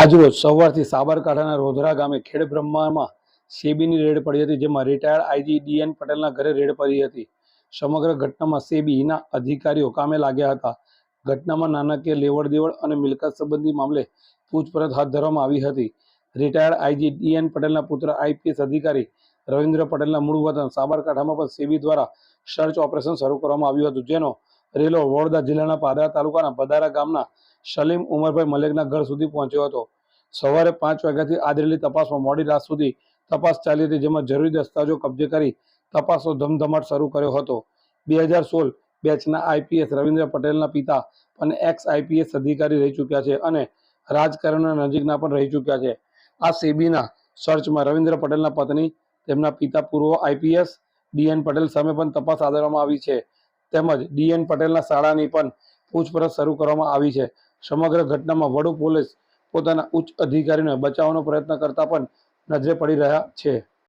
આજરોજ સવારથી સાબરકાંઠાના રોધરા ગામે ખેડ બ્રહ્મામાં સેબીની રેડ પડી હતી, જેમાં રિટાયર્ડ આઈજી ડીએન પટેલના ઘરે રેડ પડી હતી. સમગ્ર ઘટનામાં સેબીના અધિકારીઓ કામે લાગ્યા હતા. ઘટનામાં નાણાકીય લેવડ દેવડ અને મિલકત સંબંધી મામલે પૂછપરછ હાથ ધરવામાં આવી હતી. રિટાયર્ડ આઈજી ડીએન પટેલના પુત્ર આઈપીએસ અધિકારી રવિન્દ્ર પટેલના મૂળ વતન સાબરકાંઠામાં પણ સેબી દ્વારા સર્ચ ઓપરેશન શરૂ કરવામાં આવ્યું હતું, જેનો રેલો વડોદરા જિલ્લાના પાદરા તાલુકાના બદારા ગામના સલીમ ઉમરભાઈ મલેકના ઘર સુધી પહોંચ્યો હતો. સવારે પાંચ વાગ્યાથી આદરેલી તપાસમાં મોડી રાત સુધી તપાસ ચાલી હતી, જેમાં જરૂરી દસ્તાવેજો કબજે કરી તપાસનો ધમધમાટ શરૂ કર્યો હતો. બે હજાર સોળ બેચના આઈપીએસ રવિન્દ્ર પટેલના પિતા અને એક્સ આઈપીએસ અધિકારી રહી ચૂક્યા છે અને રાજકારણના નજીકના પણ રહી ચૂક્યા છે. આ સેબીના સર્ચમાં રવિન્દ્ર પટેલના પત્ની, તેમના પિતા પૂર્વ આઈપીએસ ડીએન પટેલ સામે પણ તપાસ આદરવામાં આવી છે. તેમજ ડીએન પટેલના શાળાની પણ પૂછપરછ શરૂ કરવામાં આવી છે. સમગ્ર ઘટનામાં વડુ પોલીસ પોતાના ઉચ્ચ અધિકારીને બચાવવાનો પ્રયત્ન કરતા પણ નજરે પડી રહ્યા છે.